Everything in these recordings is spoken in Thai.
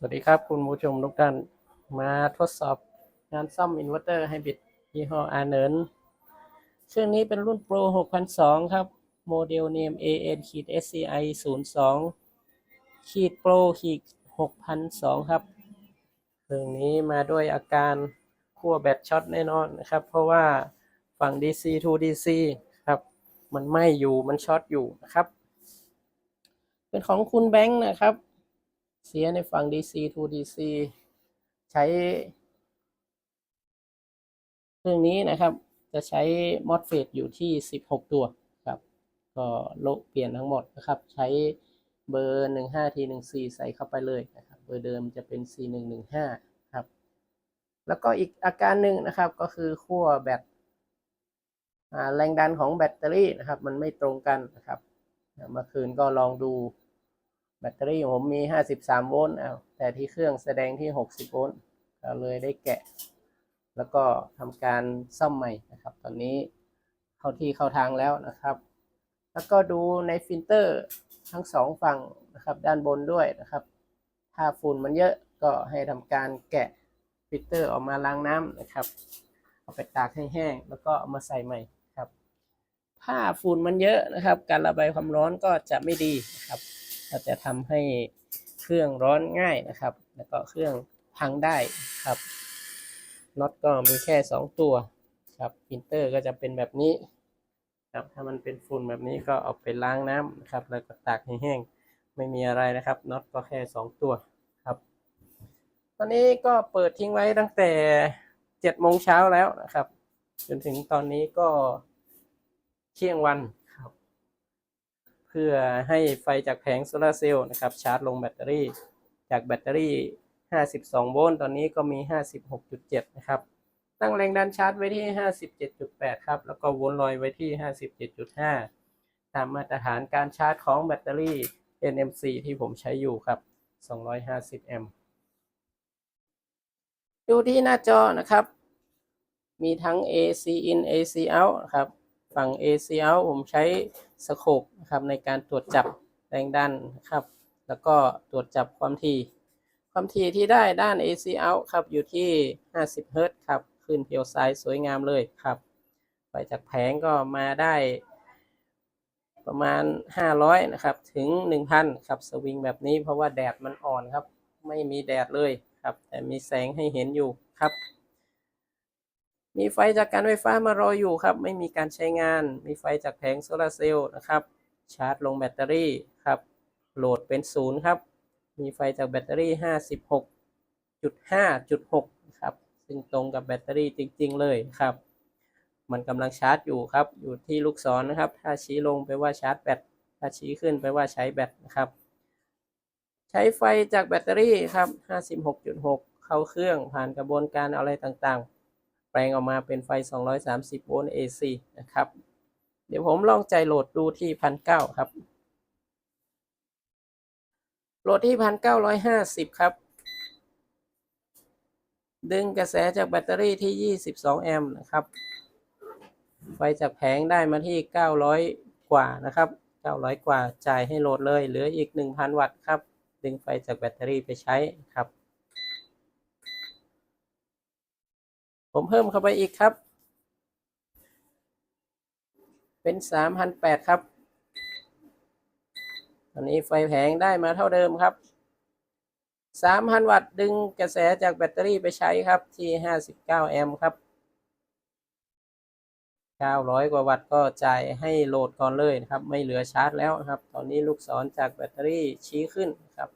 สวัสดีครับคุณผู้ชมทุกท่าน มาทดสอบงานซ่อมอินเวอร์เตอร์ไฮบริดยี่ห้ออาเนินเครื่องนี้เป็นรุ่น Pro 6002 ครับ โมเดลเนม AN ขีด SCI 02ขีด Pro ขีด6002 ครับ เครื่องนี้มาด้วยอาการขั้วแบตช็อตแน่นอนนะครับ เพราะว่าฝั่ง DC to DC ครับ มันไม้อยู่มันช็อตอยู่นะครับ เป็นของคุณแบงค์นะครับ เสียในฝั่ง DC to DC ใช้เครื่องนี้นะครับ จะใช้ MOSFET อยู่ที่ 16 ตัวครับ ก็โละเปลี่ยนทั้งหมดนะครับ ใช้เบอร์ 15 t 14 ใส่เข้าไปเลยนะครับ เบอร์เดิมจะเป็น C115 ครับ แล้วก็อีกอาการหนึ่งนะครับก็คือขั้วแบตแรงดันของแบตเตอรี่นะครับ มันไม่ตรงกันนะครับ เมื่อคืนก็ลองดู แบตเตอรี่ผมมี 53 โวลต์เอาแต่ที่เครื่องแสดงที่ 60 โวลต์ก็เลยได้แกะ แล้วก็ทำการซ่อมใหม่นะครับ ตอนนี้เข้าที่เข้าทางแล้วนะครับ แล้วก็ดูในฟิลเตอร์ทั้งสองฝั่งนะครับ ด้านบนด้วยนะครับ ถ้าฝุ่นมันเยอะก็ให้ทำการแกะฟิลเตอร์ออกมาล้างน้ำนะครับ เอาไปตากให้แห้งแล้วก็เอามาใส่ใหม่ครับ ถ้าฝุ่นมันเยอะนะครับ การระบายความร้อนก็จะไม่ดีนะครับ ก็จะทำให้เครื่องร้อนง่ายนะครับ แล้วก็เครื่องพังได้ครับน็อตก็มีแค่ 2 ตัวครับพินเตอร์ก็จะเป็นแบบนี้ครับถ้ามันเป็นฝุ่นแบบนี้ก็เอาไปล้างน้ำนะครับ แล้วก็ตากให้แห้งไม่มีอะไรนะครับน็อตก็แค่ 2 ตัวครับ ตอนนี้ก็เปิดทิ้งไว้ตั้งแต่7โมงเช้าแล้วนะครับ จนถึงตอนนี้ก็เที่ยงวัน เพื่อให้ไฟจากแผงโซลาร์เซลล์นะครับชาร์จลงแบตเตอรี่ จากแบตเตอรี่ 52 โวลต์ตอนนี้ก็มี 56.7 นะครับ ตั้งแรงดันชาร์จไว้ที่ 57.8 ครับ แล้วก็โวลต์ลอยไว้ที่ 57.5 ตามมาตรฐานการชาร์จของแบตเตอรี่ NMC ที่ผมใช้อยู่ครับ 250 แอมป์ดูที่หน้าจอนะครับ มีทั้ง AC in AC out นะครับ ฝั่ง AC out ผมใช้สโคปนะครับในการตรวจจับแรงดันนะครับ แล้วก็ตรวจจับความถี่ความถี่ที่ได้ด้าน AC out ครับอยู่ที่ 50เฮิรตซ์ครับขึ้นเพียวไซส์สวยงามเลยครับ ไปจากแผงก็มาได้ประมาณ 500 นะครับ ถึง 1,000 ครับ สวิงแบบนี้เพราะว่าแดดมันอ่อนครับ ไม่มีแดดเลยครับ แต่มีแสงให้เห็นอยู่ครับ มีไฟจากการไฟฟ้ามารออยู่ครับ ไม่มีการใช้งาน มีไฟจากแผงโซลาร์เซลล์นะครับ ชาร์จลงแบตเตอรี่ครับ โหลดเป็นศูนย์ครับ มีไฟจากแบตเตอรี่ 56.5.6ครับ ซึ่งตรงกับแบตเตอรี่จริง ๆ เลยครับ มันกำลังชาร์จอยู่ครับ อยู่ที่ลูกศรนนะครับ ถ้าชี้ลงไปว่าชาร์จแบต ถ้าชี้ขึ้นไปว่าใช้แบตนะครับ ใช้ไฟจากแบตเตอรี่ครับ 56.6 เข้าเครื่องผ่านกระบวนการอะไรต่างๆ ลงออกมาเป็นไฟ 230 โวลต์ AC นะครับ เดี๋ยวผมลองใจโหลดดูที่1,900ครับ โหลดที่1,950ครับ ดึงกระแสจากแบตเตอรี่ที่ 22 แอมป์นะครับ ไฟจากแผงได้มาที่ 900 กว่านะครับ 900 กว่าจ่ายให้โหลดเลย เหลืออีก 1,000 วัตต์ครับ ดึงไฟจากแบตเตอรี่ไปใช้ครับ ผมเพิ่มเข้าไปอีกครับ เป็น3,800ครับตอนนี้ไฟแผงได้มาเท่าเดิมครับ3,000วัตต์ดึงกระแสจากแบตเตอรี่ไปใช้ครับที่59แอมป์ครับ900กว่าวัตต์ก็จ่ายให้โหลดก่อนเลยนะครับ ไม่เหลือชาร์จแล้วครับ ตอนนี้ลูกศรจากแบตเตอรี่ชี้ขึ้นครับ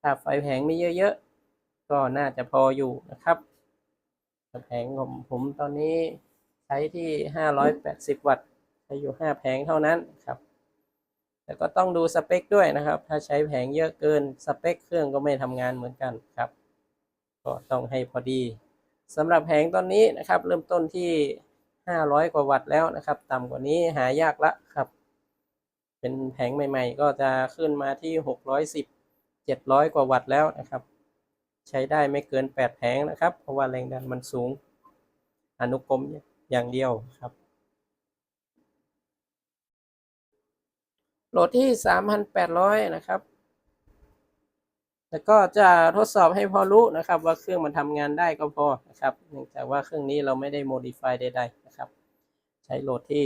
ถ้าไฟแผงไม่เยอะๆ ก็น่าจะพออยู่นะครับ แผงของผมตอนนี้ใช้ที่ 580 วัตต์ใช้อยู่ 5 แผงเท่านั้นครับ แต่ก็ต้องดูสเปคด้วยนะครับ ถ้าใช้แผงเยอะเกินสเปคเครื่องก็ไม่ทำงานเหมือนกันครับ ก็ต้องให้พอดีสำหรับแผงตอนนี้นะครับ เริ่มต้นที่ 500 กว่าวัตต์แล้วนะครับ ต่ำกว่านี้หายากละครับ เป็นแผงใหม่ ๆ ก็จะขึ้นมาที่ 610 700 กว่าวัตต์แล้วนะครับ ใช้ได้ไม่เกิน 8 แผงนะครับ เพราะว่าแรงดันมันสูง อนุกรมอย่างเดียวครับ โหลดที่ 3,800 นะครับ แล้วก็จะทดสอบให้พอรู้นะครับ ว่าเครื่องมันทำงานได้ก็พอนะครับเนื่องจากว่าเครื่องนี้เราไม่ได้ modify ใดๆนะครับ ใช้โหลดที่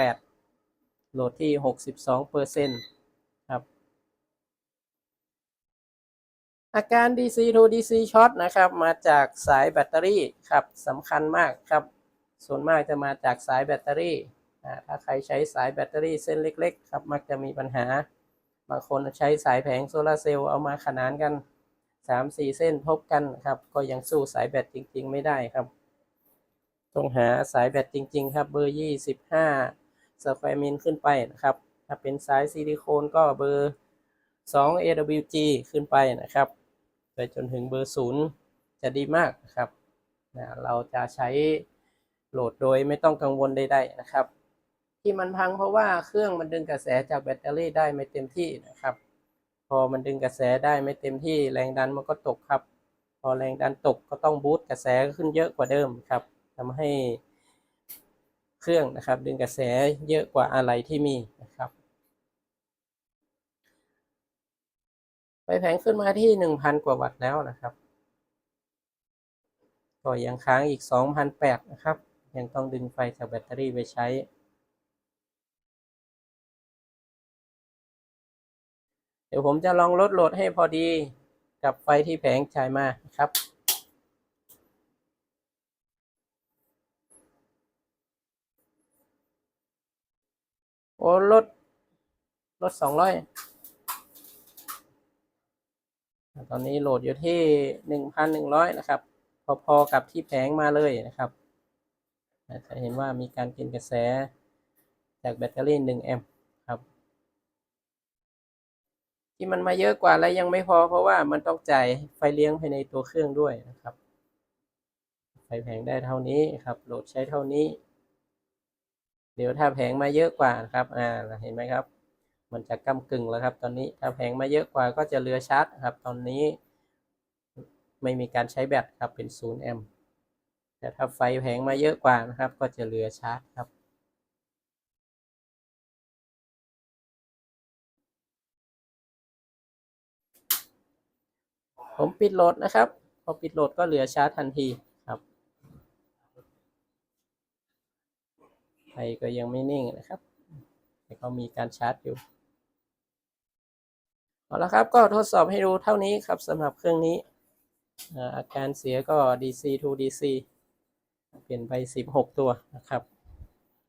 3,008โหลดที่ 62เปอร์เซ็นต์ครับ อาการ DC to DC short นะครับมาจากสายแบตเตอรี่ครับสำคัญมากครับ ส่วนมากจะมาจากสายแบตเตอรี่ถ้าใครใช้สายแบตเตอรี่เส้นเล็กๆครับมักจะมีปัญหา บางคนใช้สายแผงโซลาร์เซลล์เอามาขนานกัน 3-4 เส้นทบกันครับก็ยังสู้สายแบตจริง ๆ ไม่ได้ครับต้องหาสายแบตจริง ๆ ครับเบอร์ 25สแควร์มิลขึ้นไปนะครับ ถ้าเป็นสายซิลิโคนก็เบอร์ 2 AWG ขึ้นไปนะครับ ไปจนถึงเบอร์0จะดีมากนะครับนะเราจะใช้โหลดโดยไม่ต้องกังวลใดๆนะครับ ที่มันพังเพราะว่าเครื่องมันดึงกระแสจากแบตเตอรี่ได้ไม่เต็มที่นะครับ พอมันดึงกระแสได้ไม่เต็มที่แรงดันมันก็ตกครับ พอแรงดันตกก็ต้องบูสต์กระแสขึ้นเยอะกว่าเดิมครับทำให้เครื่องนะครับ ดึงกระแสเยอะกว่าอะไรที่มีนะครับ ไฟแผงขึ้นมาที่หนึ่งพันกว่าวัตต์แล้วนะครับ ก็ยังค้างอีกสองพันแปดนะครับ ยังต้องดึงไฟจากแบตเตอรี่ไปใช้ เดี๋ยวผมจะลองลดโหลดให้พอดีกับไฟที่แผงจ่ายมานะครับโอ้ลดลดสองร้อย ตอนนี้โหลดอยู่ที่หนึ่งพันหนึ่งร้อยนะครับ พอๆกับที่แผงมาเลยนะครับจะเห็นว่ามีการกินกระแสจากแบตเตอรี่หนึ่งแอมป์ครับ ที่มันมาเยอะกว่าแล้วยังไม่พอเพราะว่ามันต้องจ่ายไฟเลี้ยงภายในตัวเครื่องด้วยนะครับ ไฟแผงได้เท่านี้ครับ โหลดใช้เท่านี้ เดี๋ยวถ้าแผงมาเยอะกว่าครับ อ่าเห็นไหมครับ มันจะก้ากึ่งแล้วครับ ตอนนี้ถ้าแผงมาเยอะกว่าก็จะเหลือชาร์จครับ ตอนนี้ไม่มีการใช้แบตครับเป็นศูนย์แอมป์แต่ถ้าไฟแผงมาเยอะกว่านะครับ ก็จะเหลือชาร์จครับผมปิดโหลดนะครับ พอปิดโหลดก็เหลือชาร์จทันทีครับไฟก็ยังไม่นิ่งนะครับ แต่ก็มีการชาร์จอยู่ เอาละครับก็ทดสอบให้ดูเท่านี้ครับสำหรับเครื่องนี้อาอาการเสียก็ DC to DC เปลี่ยนไป 16 ตัวนะครับ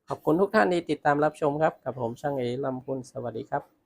ขอบคุณทุกท่านที่ติดตามรับชมครับ กับผมช่างเอลำพุนสวัสดีครับ